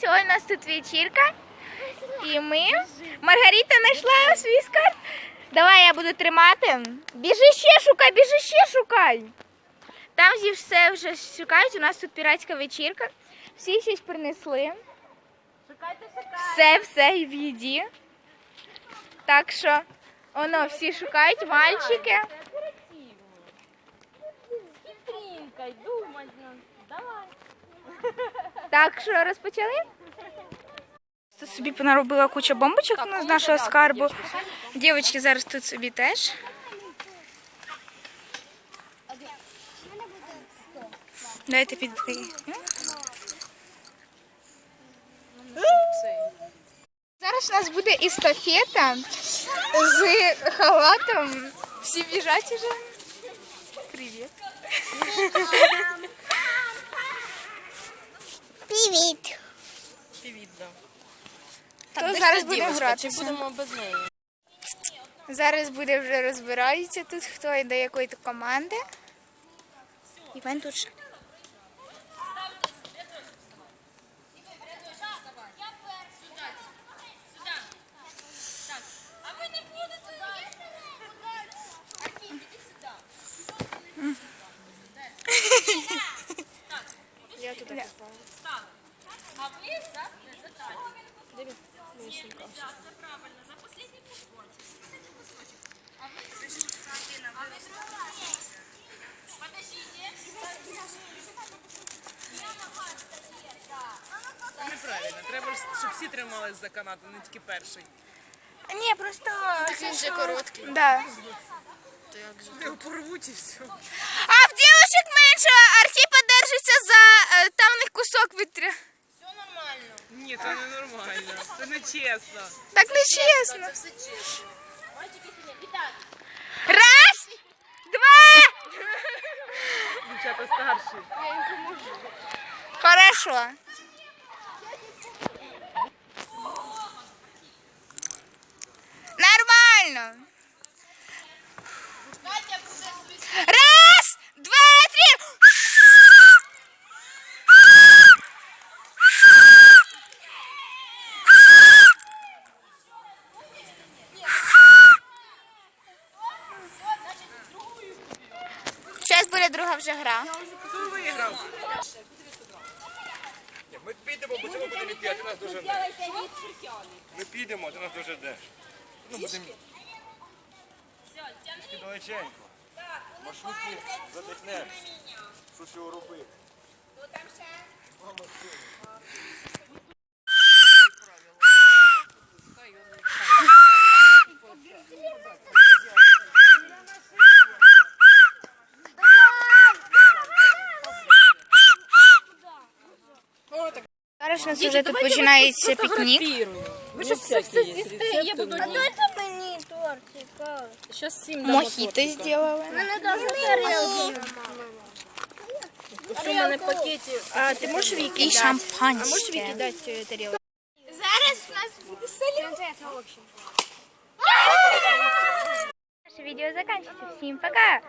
Сьогодні у нас тут вечірка. І ми. Маргарита знайшла свій скарб. Давай я буду тримати. Біжи ще шукай, біжи ще шукай. Там зі все вже шукають. У нас тут піратська вечірка. Всі щось принесли. Все, все і в їді. Так що, воно всі шукають, мальчики. Надо. Давай. Так що розпочали? Тут собі понаробила куча бомбочок ну, з нашого скарбу. Дівчатки зараз тут собі теж. Дайте підкрию. Зараз у нас буде естафета з халатом. Всі біжать уже. Привіт. Привіт. То зараз буде Чи гратися. будемо без неї? Зараз буде вже розбирається тут, хто йде якої то команди. Іван тут ще. Неправильно, треба щоб всі тримались за канату, не тільки перший. Ні, просто. Він же короткий. Да. Його порвуть і все. А в дівчинок менше, Архіпа держиться за чесно. Так не чесно. Все чесно. Раз, два. Дівчата старші. Хорошо. Нормально. Раз, Друга вже гра. Хто виграв? Ми підемо, бо цього буде ліп'я, ти нас дуже ждеш. Ми підемо, ти нас дуже деш. Ну, будемо. Трішки далеченько. Маршрутки задихнемо. Що ж його робити? Зараз у нас вже тут починається пікнік. Ви ж все все з'їсти, я буду А то це мені тортик. Зараз всім Мохіто зробили. Мене навіть тарілки. Ось у мене в пакеті. А ти можеш вікидати? І шампанське. А можеш викидати тарілку? Зараз у нас буде салют. Наше відео закінчується. Всім пока.